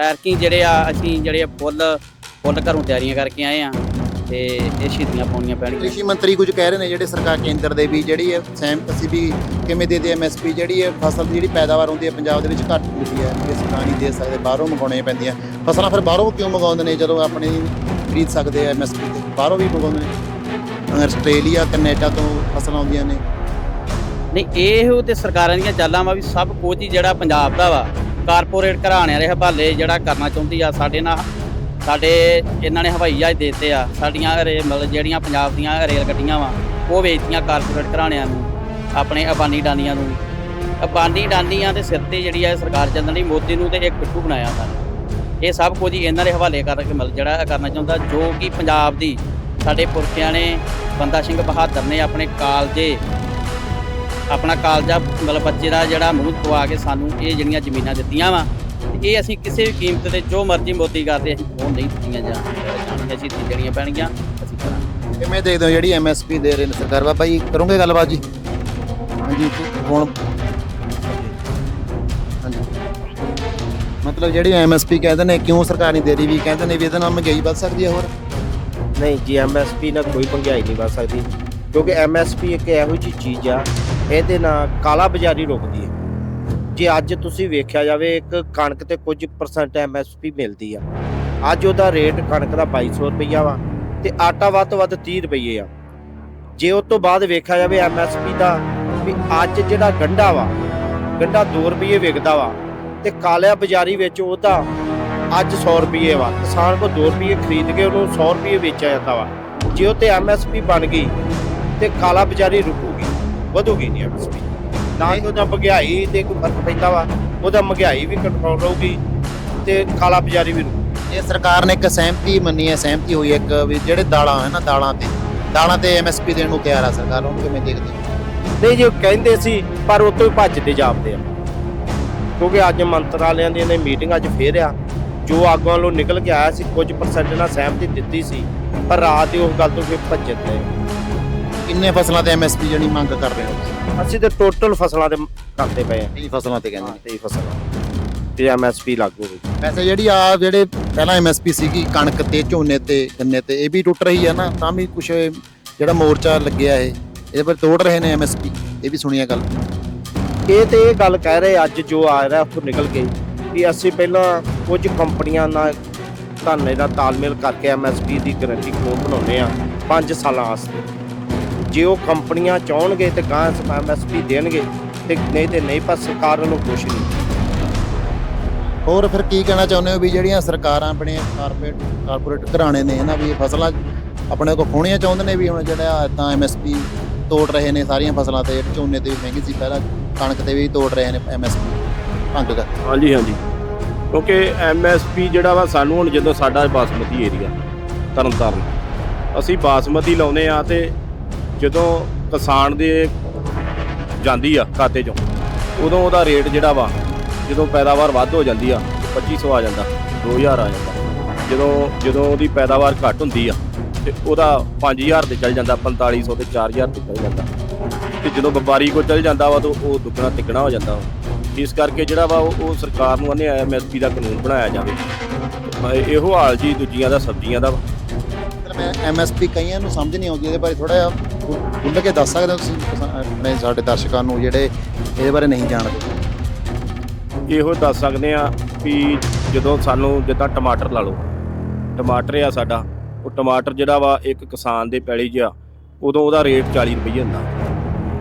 C: ਐਰਕੀ ਜਿਹੜੇ ਆ, ਅਸੀਂ ਜਿਹੜੇ ਫੁੱਲ ਫੁੱਲ ਘਰੋਂ ਤਿਆਰੀਆਂ ਕਰਕੇ ਆਏ ਆ। ਤੇ ਇਹ ਸ਼ਹੀਦੀਆਂ ਪਾਉਣੀਆਂ ਪੈਣਗੀਆਂ।
A: ਕ੍ਰਿਸ਼ੀ ਮੰਤਰੀ ਕੁਝ ਕਹਿ ਰਹੇ ਨੇ ਜਿਹੜੇ ਸਰਕਾਰ ਕੇਂਦਰ ਦੇ ਵੀ ਜਿਹੜੀ ਹੈ ਸਹਿਮਤ ਸੀ ਵੀ ਕਿਵੇਂ ਦੇ ਦੇ ਐਮਐਸਪੀ ਜਿਹੜੀ ਹੈ ਫਸਲ ਦੀ ਜਿਹੜੀ ਪੈਦਾਵਾਰ ਹੁੰਦੀ ਹੈ ਪੰਜਾਬ ਦੇ ਵਿੱਚ ਘੱਟ ਹੁੰਦੀ ਹੈ ਵੀ ਅਸੀਂ ਤਾਂ ਨਹੀਂ ਦੇ ਸਕਦੇ ਬਾਹਰੋਂ ਮੰਗਾਉਣੀਆਂ ਪੈਂਦੀਆਂ। ਫਸਲਾਂ ਫਿਰ ਬਾਹਰੋਂ ਕਿਉਂ ਮੰਗਾਉਂਦੇ ਨੇ ਜਦੋਂ ਆਪਣੇ ਖਰੀਦ ਸਕਦੇ ਆ ਐਮਐਸਪੀ ਤੇ? ਬਾਹਰੋਂ ਵੀ ਮੰਗਾਉਂਦੇ ਨੇ। ਆਸਟ੍ਰੇਲੀਆ ਕੈਨੇਡਾ ਤੋਂ ਫਸਲਾਂ ਆਉਂਦੀਆਂ ਨੇ।
C: ਨਹੀਂ ਇਹੋ ਤੇ ਸਰਕਾਰਾਂ ਦੀਆਂ ਚਾਲਾਂ ਵਾ ਵੀ ਸਭ ਕੁਝ ਹੀ ਜਿਹੜਾ ਪੰਜਾਬ ਦਾ ਵਾ ਕਾਰਪੋਰੇਟ ਘਰਾਣਿਆਂ ਦੇ ਹਵਾਲੇ ਜਿਹੜਾ ਕਰਨਾ ਚਾਹੁੰਦੀ ਆ ਸਾਡੇ ਨਾਲ। ਸਾਡੇ ਇਹਨਾਂ ਨੇ ਹਵਾਈ ਜਹਾਜ਼ ਦਿੱਤੇ ਆ। ਸਾਡੀਆਂ ਰੇ ਮਤਲਬ ਜਿਹੜੀਆਂ ਪੰਜਾਬ ਦੀਆਂ ਰੇਲ ਗੱਡੀਆਂ ਵਾ, ਉਹ ਵੇਚਤੀਆਂ ਕਾਰਪੋਰੇਟ ਘਰਾਣਿਆਂ ਨੂੰ, ਆਪਣੇ ਅਬਾਨੀ ਡਾਨੀਆਂ ਨੂੰ। ਅਬਾਨੀ ਡਾਨੀਆਂ ਦੇ ਸਿਰ ਤੇ ਜਿਹੜੀ ਆ ਸਰਕਾਰ ਚੱਲਣ ਦੀ ਮੋਦੀ ਨੂੰ ਤੇ ਇੱਕ ਪਿੱਠੂ ਬਣਾਇਆ ਉਹਨਾਂ ਇਹ ਸਭ ਕੁਝ ਇਹਨਾਂ ਦੇ ਹਵਾਲੇ ਕਰਕੇ ਮਤਲਬ ਜਿਹੜਾ ਕਰਨਾ ਚਾਹੁੰਦਾ, ਜੋ ਕਿ ਪੰਜਾਬ ਦੀ ਸਾਡੇ ਪੁਰਖਿਆਂ ਨੇ ਬੰਦਾ ਸਿੰਘ ਬਹਾਦਰ ਨੇ ਆਪਣੇ ਕਾਲਜੇ, ਆਪਣਾ ਕਾਲਜਾ ਮਤਲਬ ਬੱਚੇ ਦਾ ਜਿਹੜਾ ਮੂੰਹ ਪਵਾ ਕੇ ਸਾਨੂੰ ਇਹ ਜਿਹੜੀਆਂ ਜ਼ਮੀਨਾਂ ਦਿੱਤੀਆਂ ਵਾ ਇਹ ਅਸੀਂ ਕਿਸੇ ਵੀ ਕੀਮਤ ਤੇ ਜੋ ਮਰਜ਼ੀ ਮੋਦੀ ਕਰਦੇ ਅਸੀਂ ਉਹ ਨਹੀਂ ਦਿੱਤੀਆਂ ਜਾਂ ਜਾਣੀਆਂ ਅਸੀਂ ਜਿਹੜੀਆਂ ਪੈਣਗੀਆਂ ਅਸੀਂ ਕਰਾਂਗੇ।
A: ਕਿਵੇਂ ਦੇਖਦੇ ਹੋ ਜਿਹੜੀ ਐਮਐਸਪੀ ਦੇ ਰਹੇ ਨੇ ਸਰਕਾਰ? ਬਾਬਾ ਜੀ ਕਰੋਗੇ ਗੱਲਬਾਤ ਜੀ? ਹਾਂਜੀ ਹੁਣ ਹਾਂਜੀ। ਮਤਲਬ ਜਿਹੜੀ ਐਮਐਸਪੀ ਕਹਿੰਦੇ ਨੇ ਕਿਉਂ ਸਰਕਾਰ ਨਹੀਂ ਦੇ ਰਹੀ? ਵੀ ਕਹਿੰਦੇ ਨੇ ਵੀ ਇਹਦੇ ਨਾਲ ਮਹਿੰਗਾਈ ਵੱਧ ਸਕਦੀ ਹੈ ਹੋਰ?
E: ਨਹੀਂ ਜੀ ਐਮਐਸਪੀ ਨਾਲ ਕੋਈ ਮਹਿੰਗਾਈ ਨਹੀਂ ਵੱਧ ਸਕਦੀ। ਕਿਉਂਕਿ ਐਮਐਸਪੀ ਇੱਕ ਇਹੋ ਜਿਹੀ ਚੀਜ਼ ਆ ਇਹਦੇ ਨਾਲ ਕਾਲਾ ਬਾਜ਼ਾਰੀ ਰੁਕਦੀ ਜੇ ਅੱਜ ਤੁਸੀਂ ਵੇਖਿਆ ਜਾਵੇ, ਇੱਕ ਕਣਕ ਤੇ ਕੁਝ ਪਰਸੈਂਟ ਐਮਐਸਪੀ ਮਿਲਦੀ ਆ। ਅੱਜ ਉਹਦਾ ਰੇਟ ਕਣਕ ਦਾ 2200 ਰੁਪਈਆ ਵਾ ਤੇ ਆਟਾ ਵੱਧ ਤੋਂ ਵੱਧ 30 ਰੁਪਈਏ ਆ। ਜੇ ਉਸ ਤੋਂ ਬਾਅਦ ਵੇਖਿਆ ਜਾਵੇ ਐਮਐਸਪੀ ਦਾ ਵੀ ਅੱਜ ਜਿਹੜਾ ਗੰਢਾ ਵਾ, ਗੰਢਾ 2 ਰੁਪਈਏ ਵਿਕਦਾ ਵਾ ਤੇ ਕਾਲਿਆ ਬਾਜ਼ਾਰੀ ਵਿੱਚ ਉਹਦਾ ਅੱਜ 100 ਰੁਪਏ ਵਾ। ਕਿਸਾਨ ਕੋ 2 ਰੁਪਏ ਖਰੀਦ ਕੇ ਉਹਨੂੰ 100 ਰੁਪਏ ਵੇਚਿਆ ਜਾਂਦਾ ਵਾ। ਜੇ ਉਹ ਤੇ ਐਮਐਸਪੀ ਬਣ ਗਈ ਤੇ ਕਾਲਾ ਬਾਜ਼ਾਰੀ ਰੁਕੂਗੀ, ਵਧੂਗੀ ਨਹੀਂ ਐਮਐਸਪੀ ਨਾ ਹੀ ਉਹਦਾ ਮਹਿੰਗਾਈ ਤੇ ਕੋਈ ਫ਼ਰਕ ਪੈਂਦਾ ਵਾ ਉਹਦਾ ਮਹਿੰਗਾਈ ਵੀ ਕੰਟਰੋਲ ਰਹੂਗੀ ਤੇ ਕਾਲਾ ਬਾਜ਼ਾਰੀ ਵੀ
A: ਇਹ ਸਰਕਾਰ ਨੇ ਇੱਕ ਸਹਿਮਤੀ ਮੰਨੀ ਹੈ ਸਹਿਮਤੀ ਹੋਈ ਹੈ ਇੱਕ ਵੀ ਜਿਹੜੇ ਦਾਲਾਂ ਹੈ ਨਾ ਦਾਲਾਂ ਤੇ ਦਾਲਾਂ ਤੇ ਐਮਐਸਪੀ ਦੇਣ ਨੂੰ ਤਿਆਰ ਆ ਸਰਕਾਰ ਉਹਨੂੰ ਕਿਵੇਂ ਦੇਖਦੇ
E: ਨਹੀਂ ਜੀ ਉਹ ਕਹਿੰਦੇ ਸੀ ਪਰ ਉਹ ਤੋਂ ਹੀ ਭੱਜਦੇ ਜਾਪਦੇ ਆ। ਕਿਉਂਕਿ ਅੱਜ ਮੰਤਰਾਲਿਆਂ ਦੀ ਨੇ ਮੀਟਿੰਗ ਅੱਜ ਫੇਰ ਆ। ਜੋ ਆਗੂਆਂ ਵੱਲੋਂ ਨਿਕਲ ਕੇ ਆਇਆ ਸੀ ਕੁਝ ਪਰਸੈਂਟ ਨਾਲ ਸਹਿਮਤੀ ਦਿੱਤੀ ਸੀ ਪਰ ਰਾਤ ਦੀ ਉਸ ਗੱਲ ਤੋਂ ਫਿਰ ਭੱਜਦੇ
A: ਕਿੰਨੇ ਫਸਲਾਂ ਤੇ ਐਮਐਸਪੀ ਜਿਹੜੀ ਮੰਗ ਕਰ ਰਹੇ ਹੋ
E: ਅਸੀਂ ਤੇ ਟੋਟਲ ਫਸਲਾਂ ਦੇ ਕਰਦੇ ਪਏ ਆ।
A: ਕਈ ਫਸਲਾਂ ਤੇ ਕਹਿੰਦੇ ਨੇ।
E: ਤੇ ਫਸਲਾਂ ਕਿ ਐਮਐਸਪੀ ਲਾਗੂ ਹੋਵੇ
A: ਵੈਸੇ ਜਿਹੜੀ ਆ ਜਿਹੜੇ ਪਹਿਲਾਂ ਐਮਐਸਪੀ ਸੀਗੀ ਕਣਕ ਤੇ ਝੋਨੇ ਤੇ ਗੰਨੇ ਤੇ ਇਹ ਵੀ ਟੁੱਟ ਰਹੀ ਹੈ ਨਾ ਤਾਂ ਵੀ ਕੁਝ ਜਿਹੜਾ ਮੋਰਚਾ ਲੱਗਿਆ ਇਹ। ਇਹਦੇ ਪਰ ਤੋੜ ਰਹੇ ਨੇ ਐਮਐਸਪੀ ਇਹ ਵੀ ਸੁਣੀਆ ਗੱਲ।
E: ਇਹ ਤੇ ਇਹ ਗੱਲ ਕਹਿ ਰਹੇ ਅੱਜ ਜੋ ਆ ਰਿਹਾ ਉੱਥੋਂ ਨਿਕਲ ਕੇ ਵੀ ਅਸੀਂ ਪਹਿਲਾਂ ਕੁਝ ਕੰਪਨੀਆਂ ਨਾਲ ਧਰਨੇ ਨਾਲ ਤਾਲਮੇਲ ਕਰਕੇ ਐਮਐਸਪੀ ਦੀ ਗਾਰੰਟੀ ਕਾਨੂੰਨ ਬਣਾਉਂਦੇ ਆ 5 ਸਾਲਾਂ ਵਾਸਤੇ। ਜੇ ਉਹ ਕੰਪਨੀਆਂ ਚਾਹਣਗੇ ਤੇ ਗਾਂ ਐਮਐਸਪੀ ਦੇਣਗੇ ਤੇ ਨਹੀਂ ਤੇ ਨਹੀਂ ਪਰ ਸਰਕਾਰ ਵੱਲੋਂ ਕੁਛ ਨਹੀਂ।
A: ਹੋਰ ਫਿਰ ਕੀ ਕਹਿਣਾ ਚਾਹੁੰਦੇ ਹੋ ਵੀ ਜਿਹੜੀਆਂ ਸਰਕਾਰਾਂ ਆਪਣੀਆਂ ਕਾਰਪੋਰੇਟ ਕਾਰਪੋਰੇਟ ਘਰਾਣੇ ਨੇ ਇਹਨਾਂ ਵੀ ਇਹ ਫਸਲਾਂ ਆਪਣੇ ਕੋ ਖੋਣੀਆਂ ਚਾਹੁੰਦੇ ਨੇ ਵੀ ਹੁਣ ਜਿਹੜਾ ਇਦਾਂ ਐਮਐਸਪੀ ਤੋੜ ਰਹੇ ਨੇ ਸਾਰੀਆਂ ਫਸਲਾਂ ਤੇ ਝੋਨੇ ਤੇ ਵੀ ਮਹਿੰਗੀ ਸੀ ਪਹਿਲਾਂ ਕਣਕ ਤੇ ਵੀ ਤੋੜ ਰਹੇ ਨੇ ਐਮਐਸਪੀ ਭੰਗ ਕਰ।
B: ਹਾਂਜੀ ਹਾਂਜੀ। ਕਿਉਂਕਿ ਐਮਐਸਪੀ ਜਿਹੜਾ ਵਾ ਸਾਨੂੰ ਹੁਣ ਜਦੋਂ ਸਾਡਾ ਬਾਸਮਤੀ ਏਰੀਆ ਤਰਨਤਾਰਨ ਅਸੀਂ ਬਾਸਮਤੀ ਲਾਉਨੇ ਆ ਤੇ ਜਦੋਂ ਕਿਸਾਨ ਦੇ ਜਾਂਦੀ ਆ ਖਾਤੇ 'ਚੋਂ, ਉਦੋਂ ਉਹਦਾ ਰੇਟ ਜਿਹੜਾ ਵਾ, ਜਦੋਂ ਪੈਦਾਵਾਰ ਵੱਧ ਹੋ ਜਾਂਦੀ ਆ 2500 ਆ ਜਾਂਦਾ 2000 ਆ ਜਾਂਦਾ। ਜਦੋਂ ਜਦੋਂ ਉਹਦੀ ਪੈਦਾਵਾਰ ਘੱਟ ਹੁੰਦੀ ਆ, ਤੇ ਉਹਦਾ 5000 ਤੇ ਚੱਲ ਜਾਂਦਾ 4500 ਤੇ 4000 ਤੇ ਚੱਲ ਜਾਂਦਾ। ਤੇ ਜਦੋਂ ਵਪਾਰੀ ਕੋਲ ਚੱਲ ਜਾਂਦਾ ਵਾ, ਤਾਂ ਉਹ ਦੁੱਗਣਾ ਤਿੱਗਣਾ ਹੋ ਜਾਂਦਾ ਵਾ। ਇਸ ਕਰਕੇ ਜਿਹੜਾ ਵਾ, ਉਹ ਸਰਕਾਰ ਨੂੰ ਉਹਨੇ ਐਮਐਸਪੀ ਦਾ ਕਾਨੂੰਨ ਬਣਾਇਆ ਜਾਵੇ। ਇਹੋ ਹਾਲ ਜੀ ਦੂਜੀਆਂ ਦਾ, ਸਬਜ਼ੀਆਂ ਦਾ ਵਾ।
A: ਮਤਲਬ ਐਮਐਸਪੀ ਕਈਆਂ ਨੂੰ ਸਮਝ ਨਹੀਂ ਆਉਂਦੀ, ਇਹਦੇ ਬਾਰੇ ਥੋੜਾ ਜਿਹਾ ਖੁੱਲ੍ਹ ਕੇ ਦੱਸ ਸਕਦੇ ਹੋ ਤੁਸੀਂ? ਕਿਸਾ- ਆਪਣੇ ਸਾਡੇ ਦਰਸ਼ਕਾਂ ਨੂੰ ਜਿਹੜੇ ਇਹਦੇ ਬਾਰੇ ਨਹੀਂ ਜਾਣਦੇ।
B: ਇਹੋ ਦੱਸ ਸਕਦੇ ਆ ਵੀ ਜਦੋਂ ਸਾਨੂੰ ਜਿੱਦਾਂ ਟਮਾਟਰ ਲਾ ਲਓ। ਟਮਾਟਰ ਆ ਸਾਡਾ। ਉਹ ਟਮਾਟਰ ਜਿਹੜਾ ਵਾ ਇੱਕ ਕਿਸਾਨ ਦੇ ਪੈਲੀ 'ਚ ਆ, ਉਦੋਂ ਉਹਦਾ ਰੇਟ 40 ਰੁਪਏ ਹੁੰਦਾ।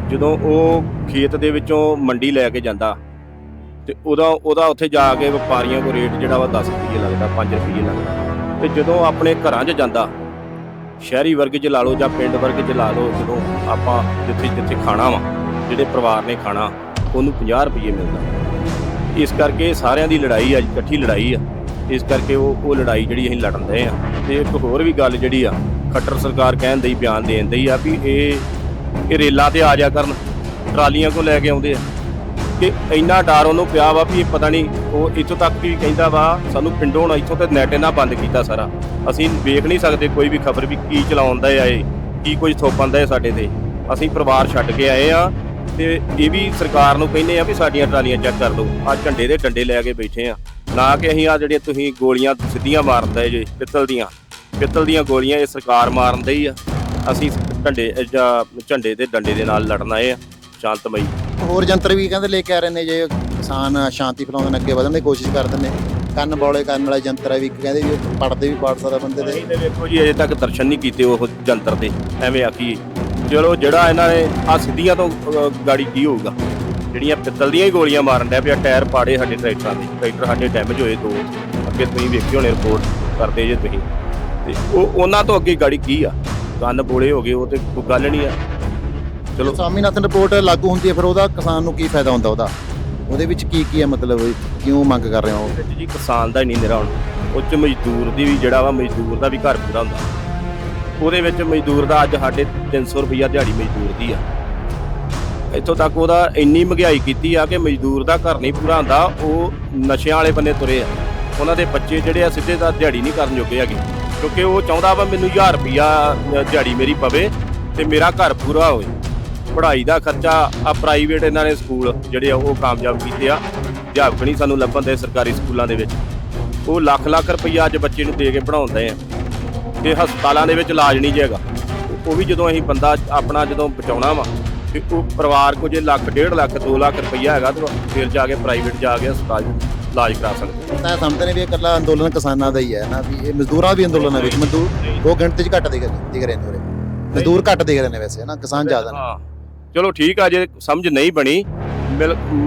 B: ਜਦੋਂ ਉਹ ਖੇਤ ਦੇ ਵਿੱਚੋਂ ਮੰਡੀ ਲੈ ਕੇ ਜਾਂਦਾ ਤੇ ਉਹਦਾ ਉਹਦਾ ਉੱਥੇ ਜਾ ਕੇ ਵਪਾਰੀਆਂ ਕੋਲ ਰੇਟ ਜਿਹੜਾ ਵਾ 10 ਰੁਪਏ ਲੱਗਦਾ 5 ਰੁਪਏ ਲੱਗਦਾ। ਤੇ ਜਦੋਂ ਆਪਣੇ ਘਰਾਂ 'ਚ ਜਾਂਦਾ ਸ਼ਹਿਰੀ ਵਰਗ 'ਚ ਲਾ ਲਓ ਜਾਂ ਪਿੰਡ ਵਰਗ 'ਚ ਲਾ ਲਓ, ਜਦੋਂ ਆਪਾਂ ਜਿੱਥੇ ਜਿੱਥੇ ਖਾਣਾ ਵਾ, ਜਿਹੜੇ ਪਰਿਵਾਰ ਨੇ ਖਾਣਾ, ਉਹਨੂੰ 50 ਰੁਪਏ ਮਿਲਦਾ। ਇਸ ਕਰਕੇ ਸਾਰਿਆਂ ਦੀ ਲੜਾਈ ਅੱਜ ਇਕੱਠੀ ਲੜਾਈ ਆ। ਇਸ ਕਰਕੇ ਉਹ ਉਹ ਲੜਾਈ ਜਿਹੜੀ ਅਸੀਂ ਲੜਨ ਦੇ ਆ। ਤੇ ਇੱਕ ਹੋਰ ਵੀ ਗੱਲ ਜਿਹੜੀ ਆ, ਖੱਟਰ ਸਰਕਾਰ ਕਹਿਣ ਦੀ ਬਿਆਨ ਦੇਣ ਦੀ ਆ ਵੀ ਇਹ ਇਹ ਰੇਲਾਂ ਤੇ ਆ ਜਾ ਕਰਨ, ਟਰਾਲੀਆਂ ਕੋ ਲੈ ਕੇ ਆਉਂਦੇ ਆ। ਕਿ ਇੰਨਾ ਡਰ ਉਹਨੂੰ ਪਿਆ ਵਾ ਵੀ ਇਹ ਪਤਾ ਨਹੀਂ ਉਹ ਇੱਥੋਂ ਤੱਕ ਵੀ ਕਹਿੰਦਾ ਵਾ, ਸਾਨੂੰ ਪਿੰਡੋਂ ਹੁਣ ਇੱਥੋਂ ਤੇ ਨੈਟ ਇਹਨਾਂ ਬੰਦ ਕੀਤਾ ਸਾਰਾ। ਅਸੀਂ ਵੇਖ ਨਹੀਂ ਸਕਦੇ ਕੋਈ ਵੀ ਖਬਰ ਵੀ ਕੀ ਚਲਾਉਂਦਾ ਆ ਇਹ, ਕੀ ਕੁਝ ਥੋਪਾਂਦਾ ਹੈ ਸਾਡੇ ਤੇ। ਅਸੀਂ ਪਰਿਵਾਰ ਛੱਡ ਕੇ ਆਏ ਆ ਤੇ ਇਹ ਵੀ ਸਰਕਾਰ ਨੂੰ ਕਹਿੰਦੇ ਆ ਵੀ ਸਾਡੀਆਂ ਟਰਾਲੀਆਂ ਚੈੱਕ ਕਰ ਲਓ। ਆ ਝੰਡੇ ਦੇ ਡੰਡੇ ਲੈ ਕੇ ਬੈਠੇ ਆ। ਨਾ ਕਿ ਅਸੀਂ ਆ ਜਿਹੜੀਆਂ ਤੁਸੀਂ ਗੋਲੀਆਂ ਸਿੱਧੀਆਂ ਮਾਰਦੇ ਜੇ, ਪਿੱਤਲ ਦੀਆਂ। ਪਿੱਤਲ ਦੀਆਂ ਗੋਲੀਆਂ ਇਹ ਸਰਕਾਰ ਮਾਰਨ ਹੀ ਆ। ਅਸੀਂ ਝੰਡੇ ਜਾਂ ਝੰਡੇ ਦੇ ਡੰਡੇ ਦੇ ਨਾਲ ਲੜਨ ਆਏ ਆ। ਸ਼ਾਂਤਮਈ।
A: ਹੋਰ ਜੰਤਰ ਵੀ ਕਹਿੰਦੇ ਲੈ ਕੇ ਆ ਰਹੇ ਨੇ, ਜੇ ਕਿਸਾਨ ਸ਼ਾਂਤੀ ਫੈਲਾਉਣ ਦੇ ਅੱਗੇ ਵਧਣ ਦੀ ਕੋਸ਼ਿਸ਼ ਕਰਦੇ ਨੇ। ਕੰਨ ਬੌਲੇ ਕਰਨ ਵਾਲੇ ਜੰਤਰ ਹੈ ਵੀ ਕਹਿੰਦੇ ਵੀ ਉਹ ਪੜਦੇ ਵੀ ਪਾੜ ਸਕਦਾ ਬੰਦੇ ਦੇ।
B: ਅਸੀਂ ਵੇਖੋ ਜੀ, ਅਜੇ ਤੱਕ ਦਰਸ਼ਨ ਨਹੀਂ ਕੀਤੇ ਉਹ ਜੰਤਰ ਦੇ, ਐਵੇਂ ਆਖੀ ਚਲੋ ਜਿਹੜਾ ਇਹਨਾਂ ਨੇ ਆ ਸਿੱਧੀਆਂ ਤੋਂ ਗਾੜੀ ਕੀ ਹੋਊਗਾ? ਜਿਹੜੀਆਂ ਪਿੱਤਲ ਦੀਆਂ ਹੀ ਗੋਲੀਆਂ ਮਾਰਨ ਡਿਆ ਪਿਆ, ਟਾਇਰ ਪਾੜੇ ਸਾਡੇ ਟਰੈਕਟਰਾਂ ਦੇ। ਟਰੈਕਟਰ ਸਾਡੇ ਡੈਮੇਜ ਹੋਏ ਦੋ, ਅੱਗੇ ਤੁਸੀਂ ਵੇਖੇ ਹੋਣੇ ਰਿਪੋਰਟ ਕਰਦੇ ਜੇ ਤੁਸੀਂ। ਤੇ ਉਹ, ਉਹਨਾਂ ਤੋਂ ਅੱਗੇ ਗਾੜੀ ਕੀ ਆ? ਕੰਨ ਬੋਲੇ ਹੋ ਗਏ, ਉਹ ਤੇ ਕੋਈ ਗੱਲ ਨਹੀਂ ਆ। ਚਲੋ।
A: ਸਵਾਮੀਨਾਥਨ ਰਿਪੋਰਟ ਲਾਗੂ ਹੁੰਦੀ ਹੈ ਫਿਰ ਉਹਦਾ ਕਿਸਾਨ ਨੂੰ ਕੀ ਫਾਇਦਾ ਹੁੰਦਾ ਉਹਦਾ? ਉਹਦੇ ਵਿੱਚ ਕੀ ਕੀ ਹੈ ਮਤਲਬ ਕਿਉਂ ਮੰਗ ਕਰ ਰਹੇ ਹੋ?
B: ਵਿੱਚ ਜੀ ਕਿਸਾਨ ਦਾ ਹੀ ਨਹੀਂ ਨਿਰਾ ਹੁਣ। ਉਹ ਚ ਮਜ਼ਦੂਰ ਦੀ ਵੀ ਜਿਹੜਾ ਵਾ ਮਜ਼ਦੂਰ ਦਾ ਵੀ ਘਰ ਪੂਰਾ ਹੁੰਦਾ। ਉਹਦੇ ਵਿੱਚ ਮਜ਼ਦੂਰ ਦਾ ਅੱਜ ਸਾਡੇ 300 ਰੁਪਈਆ ਦਿਹਾੜੀ ਮਜ਼ਦੂਰ ਦੀ ਆ। ਇੱਥੋਂ ਤੱਕ ਉਹਦਾ ਇੰਨੀ ਮਹਿੰਗਾਈ ਕੀਤੀ ਆ ਕਿ ਮਜ਼ਦੂਰ ਦਾ ਘਰ ਨਹੀਂ ਪੂਰਾ ਹੁੰਦਾ ਉਹ ਨਸ਼ਿਆਂ ਵਾਲੇ ਬੰਨੇ ਤੁਰੇ ਆ। ਉਹਨਾਂ ਦੇ ਬੱਚੇ ਜਿਹੜੇ ਆ ਸਿੱਧੇ ਦਾ ਦਿਹਾੜੀ ਨਹੀਂ ਕਰਨ ਜੋਗੇ ਹੈਗੇ। ਕਿਉਂਕਿ ਉਹ ਚਾਹੁੰਦਾ ਵਾ ਮੈਨੂੰ 1000 ਰੁਪਈਆ ਦਿਹਾੜੀ ਮੇਰੀ ਪਵੇ ਤੇ ਮੇਰਾ ਘਰ ਪੂਰਾ ਹੋਵੇ। ਪੜ੍ਹਾਈ ਦਾ ਖਰਚਾ ਆ ਪ੍ਰਾਈਵੇਟ ਇਹਨਾਂ ਨੇ ਸਕੂਲ ਜਿਹੜੇ ਆ ਉਹ ਕਾਮਯਾਬ ਕੀਤੇ ਆ। ਨਹੀਂ ਸਾਨੂੰ ਲੱਭਣ ਦੇ ਸਰਕਾਰੀ ਸਕੂਲਾਂ ਦੇ ਵਿੱਚ। ਉਹ ਲੱਖ ਲੱਖ ਰੁਪਈਆ ਅੱਜ ਬੱਚੇ ਨੂੰ ਦੇ ਕੇ ਪੜਾਉਂਦੇ ਆ। ਤੇ ਹਸਪਤਾਲਾਂ ਦੇ ਵਿੱਚ ਇਲਾਜ ਨਹੀਂ ਜੇਗਾ ਉਹ ਵੀ ਜਦੋਂ ਅਸੀਂ ਬੰਦਾ ਆਪਣਾ ਜਦੋਂ ਬਚਾਉਣਾ ਵਾ ਤੇ ਉਹ ਪਰਿਵਾਰ ਕੋ ਜੇ ਲੱਖ ਡੇਢ ਲੱਖ 2 ਲੱਖ ਰੁਪਈਆ ਹੈਗਾ ਤਾਂ ਫਿਰ ਜਾ ਕੇ ਪ੍ਰਾਈਵੇਟ ਜਾ ਕੇ ਹਸਪਤਾਲ ਇਲਾਜ ਕਰਾ ਸਕਦੇ।
A: ਤਾਂ ਸਮਝਦੇ ਨੇ ਵੀ ਇਹ ਇਕੱਲਾ ਅੰਦੋਲਨ ਕਿਸਾਨਾਂ ਦਾ ਹੀ ਹੈ ਨਾ ਵੀ ਇਹ ਮਜ਼ਦੂਰਾਂ ਵੀ ਅੰਦੋਲਨ ਹੈ ਵਿੱਚ ਮਜ਼ਦੂਰ ਦੋ ਗਿਣਤੀ 'ਚ ਘੱਟ ਦਿਖ ਰਹੇ ਨੇ ਮਜ਼ਦੂਰ ਘੱਟ ਦਿਖ ਰਹੇ ਨੇ ਵੈਸੇ ਨਾ? ਕਿਸਾਨ ਜ਼ਿਆਦਾ ਨੇ।
B: ਚਲੋ ਠੀਕ ਆ ਜੇ ਸਮਝ ਨਹੀਂ ਬਣੀ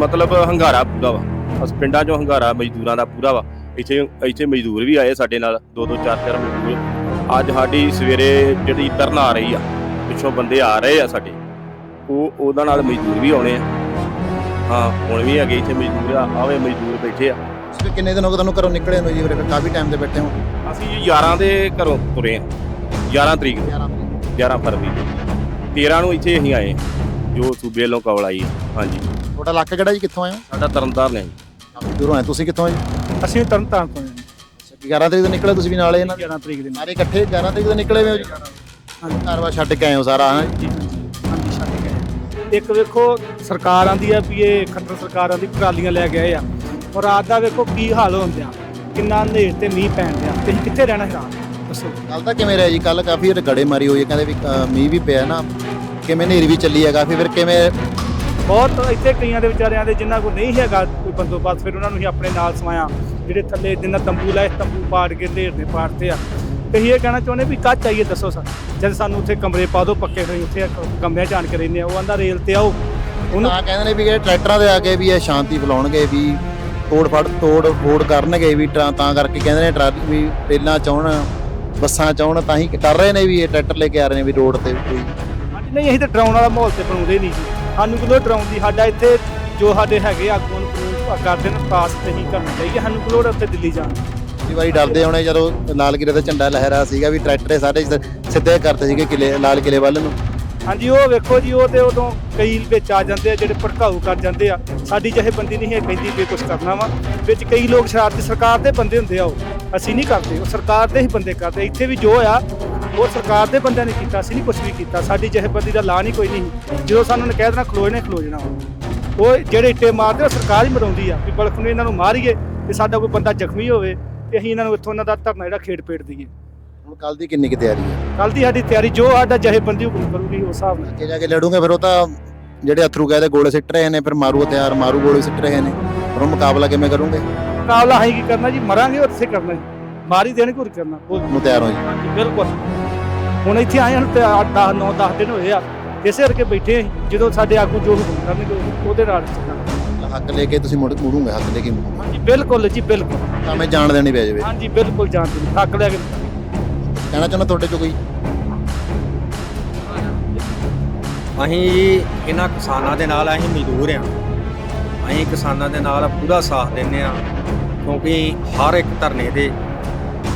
B: ਮਤਲਬ ਹੰਗਾਰਾ ਪੂਰਾ ਵਾ। ਅਸ ਪਿੰਡਾਂ 'ਚੋਂ ਹੰਗਾਰਾ ਮਜ਼ਦੂਰਾਂ ਦਾ ਪੂਰਾ ਵਾ। ਇੱਥੇ ਇੱਥੇ ਮਜ਼ਦੂਰ ਵੀ ਆਏ ਸਾਡੇ ਨਾਲ ਦੋ ਦੋ ਚਾਰ ਚਾਰ ਮਜ਼ਦੂਰ। ਅੱਜ ਸਾਡੀ ਸਵੇਰੇ ਜਿਹੜੀ ਤਰਨ ਆ ਰਹੀ ਆ ਪਿੱਛੋਂ ਬੰਦੇ ਆ ਰਹੇ ਆ ਸਾਡੇ। ਉਹ ਉਹਦਾ ਨਾਲ ਮਜ਼ਦੂਰ ਵੀ ਆਉਣੇ ਆ। ਹਾਂ ਹੁਣ ਵੀ ਹੈਗੇ ਇੱਥੇ ਮਜ਼ਦੂਰ ਆ ਆਵੇ ਮਜ਼ਦੂਰ ਬੈਠੇ ਆ।
A: ਤੁਸੀਂ ਕਿੰਨੇ ਦਿਨ ਹੋ ਗਏ ਤੁਹਾਨੂੰ ਘਰੋਂ ਨਿਕਲੇ ਨੂੰ ਜੀ ਫਿਰ ਕਾਫੀ ਟਾਈਮ ਤੇ ਬੈਠੇ ਹੋ।
B: ਅਸੀਂ ਜੀ 11 ਦੇ ਘਰੋਂ ਤੁਰੇ ਆ। 11 ਤਰੀਕ ਨੂੰ। 11 ਫਰਵਰੀ ਨੂੰ। 13 ਨੂੰ ਇੱਥੇ ਅਸੀਂ ਆਏ। ਜੋ ਸੂਬੇ ਵੱਲੋਂ ਕਵਲ ਆਈ ਹੈ। ਹਾਂਜੀ।
A: ਤੁਹਾਡਾ ਇਲਾਕਾ ਕਿਹੜਾ ਜੀ? ਕਿੱਥੋਂ ਆਏ ਹੋ?
B: ਸਾਡਾ ਤਰਨਤਾਰਨ ਹੈ ਜੀ।
A: ਕਾਫੀ ਦੂਰੋਂ ਆਏ। ਤੁਸੀਂ ਕਿੱਥੋਂ ਆਏ? ਜੀ
D: ਅਸੀਂ ਤਰਨ ਤਾਰਨ ਤੋਂ ਹਾਂ
A: 11 ਤਰੀਕ ਤੋਂ ਨਿਕਲੇ ਤੁਸੀਂ ਵੀ ਨਾਲੇ ਇਹਨਾਂ ਦੇ
D: 11 ਤਰੀਕ ਦੇ ਨਾਲ।
A: ਸਾਰੇ ਇਕੱਠੇ 11 ਤਰੀਕ ਤੋਂ ਨਿਕਲੇ ਹੋਏ ਹੋ ਜੀ? ਘਰ-ਬਾਰ ਛੱਡ ਕੇ ਆਏ ਹੋ ਸਾਰਾ ਹਾਂ?
D: ਹਾਂਜੀ ਹਾਂਜੀ। ਛੱਡ ਗਏ ਇੱਕ ਵੇਖੋ ਸਰਕਾਰ ਆਂਦੀ ਆ ਵੀ ਇਹ ਖੱਟਰ ਸਰਕਾਰ ਆਂਦੀ ਟਰਾਲੀਆਂ ਲੈ ਕੇ ਆਏ ਆ। ਔਰ ਰਾਤ ਦਾ ਵੇਖੋ ਕੀ ਹਾਲ ਹੁੰਦਿਆ ਕਿੰਨਾ ਹਨੇਰ ਤੇ ਮੀਂਹ ਪੈਣ ਡਿਆ ਤੇ ਅਸੀਂ ਕਿੱਥੇ ਰਹਿਣਾ ਰਾਤ ਦੱਸੋ।
A: ਕੱਲ ਤਾਂ ਕਿਵੇਂ ਰਿਹਾ ਜੀ? ਕੱਲ ਕਾਫੀ ਗੜੇ ਮਾਰੀ ਹੋਈ ਹੈ। ਕਹਿੰਦੇ ਵੀ ਅ, ਮੀਂਹ ਵੀ ਪਿਆ ਨਾ। ਕਿਵੇਂ ਹਨੇਰੀ ਵੀ ਚੱਲੀ ਹੈ ਕਾਫੀ ਫਿਰ ਕਿਵੇਂ
D: ਬਹੁਤ ਇੱਥੇ ਕਈਆਂ ਦੇ ਵਿਚਾਰਿਆਂ ਦੇ ਜਿਨ੍ਹਾਂ ਕੋਲ ਨਹੀਂ ਹੈਗਾ ਕੋਈ ਬੰਦੋਬਸਤ ਫਿਰ ਉਹਨਾਂ ਨੂੰ ਹੀ ਆਪਣੇ ਨਾਲ ਸਮਾਇਆ। ਜਿਹੜੇ ਥੱਲੇ ਜਿੰਨਾ ਤੰਬੂ ਲਾਏ ਤੰਬੂ ਪਾੜ ਕੇ ਢੇਰ ਦੇ ਪਾੜਤੇ ਆ। ਤੇ ਇਹ ਕਹਿਣਾ ਚਾਹੁੰਦੇ ਵੀ ਕੱਚ ਚਾਹੀਏ ਦੱਸੋ ਸਰ ਜਦ ਸਾਨੂੰ ਉੱਥੇ ਕਮਰੇ ਪਾ ਦਿਓ ਪੱਕੇ ਹੋਏ ਉੱਥੇ ਕਮਰਿਆਂ ਆਣ ਕੇ ਰਹਿੰਦੇ ਆ। ਉਹ ਆਂਦਾ ਰੇਲ ਤੇ ਆਓ। ਉਹਨੂੰ
A: ਤਾਂ ਕਹਿੰਦੇ ਨੇ ਵੀ ਇਹ ਟਰੈਕਟਰਾਂ ਦੇ ਆ ਕੇ ਵੀ ਇਹ ਸ਼ਾਂਤੀ ਫੈਲਾਉਣਗੇ ਵੀ ਤੋੜ ਫੜ ਤੋੜ ਫੋੜ ਕਰਨਗੇ ਵੀ ਟਰਾਂ ਤਾਂ ਕਰਕੇ ਕਹਿੰਦੇ ਨੇ ਟਰਾਲੀ ਵੀ ਰੇਲਾਂ ਚਾਹਣ ਬੱਸਾਂ ਚਾਹਣ ਤਾਂ ਹੀ ਕਰ ਰਹੇ ਨੇ ਵੀ ਇਹ ਟਰੈਕਟਰ ਲੈ ਕੇ ਆ ਰਹੇ ਨੇ ਵੀ ਰੋਡ ਤੇ ਕੋਈ।
D: ਨਹੀਂ ਅਸੀਂ ਤਾਂ ਡਰਾਉਣ ਵਾਲਾ ਮਾਹੌਲ ਤੇ ਬਣਾਉਂਦੇ ਨਹੀਂ ਜੀ ਸਾਨੂੰ ਕਿਲੋ ਡਰਾਉਣ ਦੀ ਸਾਡਾ ਇੱਥੇ ਜੋ ਸਾਡੇ ਹੈਗੇ ਆਗੂਆਂ ਨੂੰ ਕਾਨੂੰਨ ਕਰਦੇ ਨੇ ਪਾਸ ਤੇ ਹੀ ਕਰਨਾ ਚਾਹੀਏ ਸਾਨੂੰ ਕਿਲੋ ਉੱਥੇ ਦਿੱਲੀ ਜਾਣ।
A: ਕਈ ਵਾਰੀ ਡਰਦੇ ਹੋਣੇ ਜਦੋਂ ਲਾਲ ਕਿਲੇ ਦਾ ਝੰਡਾ ਲਹਿਰਾ ਸੀਗਾ ਵੀ ਟਰੈਕਟਰ ਸਾਰੇ ਸਿੱਧੇ ਕਰਤੇ ਸੀਗੇ ਕਿਲੇ ਲਾਲ ਕਿਲੇ ਵੱਲ ਨੂੰ?
D: ਹਾਂਜੀ ਉਹ ਵੇਖੋ ਜੀ ਉਹ ਤੇ ਉਦੋਂ ਕਈ ਵਿੱਚ ਆ ਜਾਂਦੇ ਆ ਜਿਹੜੇ ਭੜਕਾਊ ਕਰ ਜਾਂਦੇ ਆ। ਸਾਡੀ ਜਥੇਬੰਦੀ ਨਹੀਂ ਹੈ ਕਹਿੰਦੀ ਵੀ ਕੁਝ ਕਰਨਾ ਵਾ। ਵਿੱਚ ਕਈ ਲੋਕ ਸ਼ਰਾਰਤੀ ਸਰਕਾਰ ਦੇ ਬੰਦੇ ਹੁੰਦੇ ਆ ਉਹ। ਅਸੀਂ ਨਹੀਂ ਕਰਦੇ ਉਹ ਸਰਕਾਰ ਦੇ ਹੀ ਬੰਦੇ ਕਰਦੇ ਇੱਥੇ ਵੀ ਜੋ ਆ ਉਹ ਸਰਕਾਰ ਦੇ ਬੰਦਿਆਂ ਨੇ ਕੀਤਾ ਅਸੀਂ ਨਹੀਂ ਕੁਝ ਵੀ ਕੀਤਾ। ਸਾਡੀ ਜਥੇਬੰਦੀ ਦਾ ਲਾਂ ਨਹੀਂ ਕੋਈ ਨਹੀਂ। ਜਦੋਂ ਸਾਨੂੰ ਨੇ ਕਹਿ ਦੇਣਾ ਖਲੋ ਜਾਣੇ ਖਲੋ ਜਾਣਾ। ਉਹ ਜਿਹੜੇ ਇੱਟੇ ਮਾਰਦੇ ਉਹ ਸਰਕਾਰ ਹੀ ਮਰਾਉਂਦੀ ਆ ਵੀ ਬਲਕ ਨੂੰ ਇਹਨਾਂ ਨੂੰ ਮਾਰੀਏ ਤੇ ਸਾਡਾ ਕੋਈ ਬੰਦਾ ਜ਼ਖਮੀ ਹੋਵੇ ਤੇ ਅਸੀਂ ਇਹਨਾਂ ਨੂੰ ਇੱਥੋਂ ਇਹਨਾਂ ਦਾ ਧਰਨਾ ਜਿਹੜਾ ਖੇਡ ਪੇਟ ਦਈਏ।
A: ਹੁਣ ਕੱਲ ਦੀ ਕਿੰਨੀ ਕੁ ਤਿਆਰੀ ਹੈ?
D: ਕੱਲ ਦੀ ਸਾਡੀ ਤਿਆਰੀ ਜੋ ਸਾਡਾ ਜਥੇਬੰਦੀ ਹੁਕਮ ਕਰੂਗੀ ਉਸ ਹਿਸਾਬ ਨਾਲ।
A: ਅੱਗੇ ਜਾ ਕੇ ਲੜੂਗੇ ਫਿਰ ਉਹ ਤਾਂ ਜਿਹੜੇ ਅਥਰੂ ਗਏ ਦੇ ਗੋਲੇ ਸਿੱਟ ਰਹੇ ਨੇ ਫਿਰ ਮਾਰੂ ਹਥਿਆਰ ਮਾਰੂ ਗੋਲੇ ਸਿੱਟ ਰਹੇ ਨੇ। ਉਹ ਮੁਕਾਬਲਾ ਕਿਵੇਂ ਕਰੂਗੇ?
D: ਮੁਕਾਬਲਾ ਅਸੀਂ ਕੀ ਕਰਨਾ ਜੀ? ਮਰਾਂਗੇ ਉੱਥੇ ਕਰਨਾ ਜੀ। ਮਾਰ ਹੀ ਦੇਣਗੇ ਹੋਰ ਕੀ ਕਰਨਾ। ਉਹ
A: ਤਿਆਰ ਹੋ ਜੀ।
D: ਬਿਲਕੁਲ। ਹੁਣ ਇੱਥੇ ਆਏ ਹਨ ਤੇ 8 10 9 10 ਦਿਨ ਹੋਏ ਆ। ਇਸੇ ਕਰਕੇ ਬੈਠੇ ਅਸੀਂ। ਜਦੋਂ ਸਾਡੇ ਆਗੂ ਜੋ ਹੁਕਮ ਕਰਨਗੇ ਉਹ- ਉਹਦੇ ਨਾਲ
A: ਹੱਕ ਲੈ ਕੇ ਤੁਸੀਂ ਮੁੜ ਮੁੜੂਗੇ ਹੱਕ ਲੈ ਕੇ
D: ਹਾਂਜੀ ਬਿਲਕੁਲ ਜੀ ਬਿਲਕੁਲ।
A: ਤਾਂ ਮੈਂ ਜਾਣ ਦੇਣੀ ਪੈ ਜਾਵੇ।
D: ਹਾਂਜੀ ਬਿਲਕੁਲ ਜਾਣਦੇ ਨੇ ਹੱਕ ਲੈ ਕੇ।
A: ਕਹਿਣਾ ਚਾਹੁੰਦਾ ਤੁਹਾਡੇ ਚੋਂ ਕੋਈ?
F: ਅਸੀਂ ਜੀ ਇਹਨਾਂ ਕਿਸਾਨਾਂ ਦੇ ਨਾਲ ਅਸੀਂ ਮਜ਼ਦੂਰ ਆ ਅਸੀਂ ਕਿਸਾਨਾਂ ਦੇ ਨਾਲ ਪੂਰਾ ਸਾਥ ਦਿੰਦੇ ਆ ਕਿਉਂਕਿ ਹਰ ਇੱਕ ਧਰਨੇ ਦੇ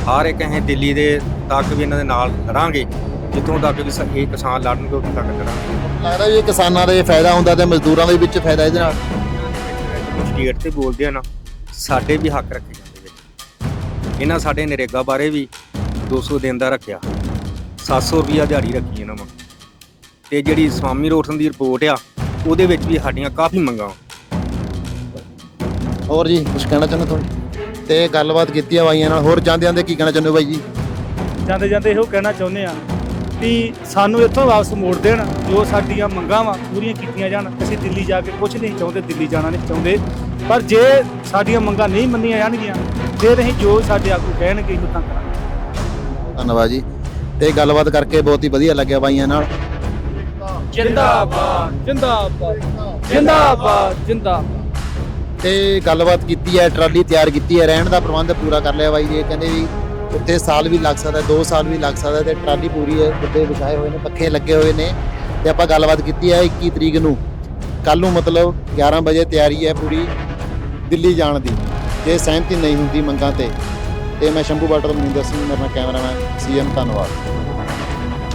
F: ਹਰ ਇੱਕ ਅਸੀਂ ਦਿੱਲੀ ਦੇ ਤੱਕ ਵੀ ਇਹਨਾਂ ਦੇ ਨਾਲ ਲੜਾਂਗੇ ਜਿੱਥੋਂ ਤੱਕ ਵੀ ਇਹ ਕਿਸਾਨ ਲੜਨਗੇ ਉੱਥੋਂ ਤੱਕ ਲੜਾਂਗੇ
A: ਲੱਗਦਾ ਇਹ ਕਿਸਾਨਾਂ ਦੇ ਫਾਇਦਾ ਹੁੰਦਾ ਤੇ ਮਜ਼ਦੂਰਾਂ ਦੇ ਵਿੱਚ ਫਾਇਦਾ ਇਹਦੇ ਨਾਲ?
F: ਸਟੇਟ ਤੇ ਬੋਲਦੇ ਆ ਨਾ ਸਾਡੇ ਵੀ ਹੱਕ ਰੱਖੇ ਜਾਂਦੇ ਵਿੱਚ ਇਹਨਾਂ ਸਾਡੇ ਨਰੇਗਾ ਬਾਰੇ ਵੀ 200 ਦਿਨ ਦਾ ਰੱਖਿਆ। 700 ਰੁਪਿਆ ਦਿਹਾੜੀ ਰੱਖੀ ਇਹਨਾਂ ਵਾ ਤੇ ਜਿਹੜੀ ਸਵਾਮੀ ਰੋਟਨ ਦੀ ਰਿਪੋਰਟ ਆ ਉਹਦੇ ਵਿੱਚ ਵੀ ਸਾਡੀਆਂ ਕਾਫੀ ਮੰਗਾਂ
A: ਹੋਰ ਜੀ ਕੁਝ ਕਹਿਣਾ ਚਾਹੁੰਦੇ ਤੁਹਾਨੂੰ ਤੇ ਗੱਲਬਾਤ ਕੀਤੀ ਆ ਬਾਈਆਂ ਨਾਲ। ਹੋਰ ਜਾਂਦੇ ਜਾਂਦੇ ਕੀ ਕਹਿਣਾ ਚਾਹੁੰਦੇ ਹੋ ਬਾਈ ਜੀ?
D: ਜਾਂਦੇ ਜਾਂਦੇ ਇਹੋ ਕਹਿਣਾ ਚਾਹੁੰਦੇ ਆ ਵੀ ਸਾਨੂੰ ਇੱਥੋਂ ਵਾਪਸ ਮੋੜ ਦੇਣ ਜੋ ਸਾਡੀਆਂ ਮੰਗਾਂ ਵਾ ਪੂਰੀਆਂ ਕੀਤੀਆਂ ਜਾਣ ਅਸੀਂ ਦਿੱਲੀ ਜਾ ਕੇ ਕੁਝ ਨਹੀਂ ਚਾਹੁੰਦੇ ਦਿੱਲੀ ਜਾਣਾ ਨਹੀਂ ਚਾਹੁੰਦੇ। ਪਰ ਜੇ ਸਾਡੀਆਂ ਮੰਗਾਂ ਨਹੀਂ ਮੰਨੀਆਂ ਜਾਣਗੀਆਂ ਫਿਰ ਅਸੀਂ ਜੋ ਸਾਡੇ ਆਗੂ ਕਹਿਣਗੇ ਉਹ ਤਾਂ ਕਰਾਂਗੇ।
A: ਧੰਨਵਾਦ ਜੀ। ਤੇ ਗੱਲਬਾਤ ਕਰਕੇ ਬਹੁਤ ਹੀ ਵਧੀਆ ਲੱਗਿਆ ਬਾਈਆਂ ਨਾਲ।
D: ਜਿੰਦਾਬਾਦ ਜਿੰਦਾਬਾਦ ਜਿੰਦਾਬਾਦ ਜਿੰਦਾਬਾਦ।
A: ਤੇ ਗੱਲਬਾਤ ਕੀਤੀ ਹੈ ਟਰਾਲੀ ਤਿਆਰ ਕੀਤੀ ਹੈ ਰਹਿਣ ਦਾ ਪ੍ਰਬੰਧ ਪੂਰਾ ਕਰ ਲਿਆ ਬਾਈ ਜੀ ਇਹ ਕਹਿੰਦੇ ਵੀ ਉੱਥੇ ਸਾਲ ਵੀ ਲੱਗ ਸਕਦਾ 2 ਸਾਲ ਵੀ ਲੱਗ ਸਕਦਾ ਤੇ ਟਰਾਲੀ ਪੂਰੀ ਹੈ ਗੱਦੇ ਵਿਛਾਏ ਹੋਏ ਨੇ, ਪੱਖੇ ਲੱਗੇ ਹੋਏ ਨੇ ਤੇ ਆਪਾਂ ਗੱਲਬਾਤ ਕੀਤੀ ਹੈ 21 ਤਰੀਕ ਨੂੰ। ਕੱਲ ਨੂੰ ਮਤਲਬ 11 ਵਜੇ ਤਿਆਰੀ ਹੈ ਪੂਰੀ ਦਿੱਲੀ ਜਾਣ ਦੀ। ਜੇ ਸਹਿਮਤੀ ਨਹੀਂ ਹੁੰਦੀ ਮੰਗਾਂ ਤੇ ਤੇ ਮੈਂ ਸ਼ੰਭੂ ਬਾਟਰ ਮਨਿੰਦਰ ਸਿੰਘ, ਮੇਰਾ ਕੈਮਰਾਮੈਨ ਸੀਐਮ ਧੰਨਵਾਦ।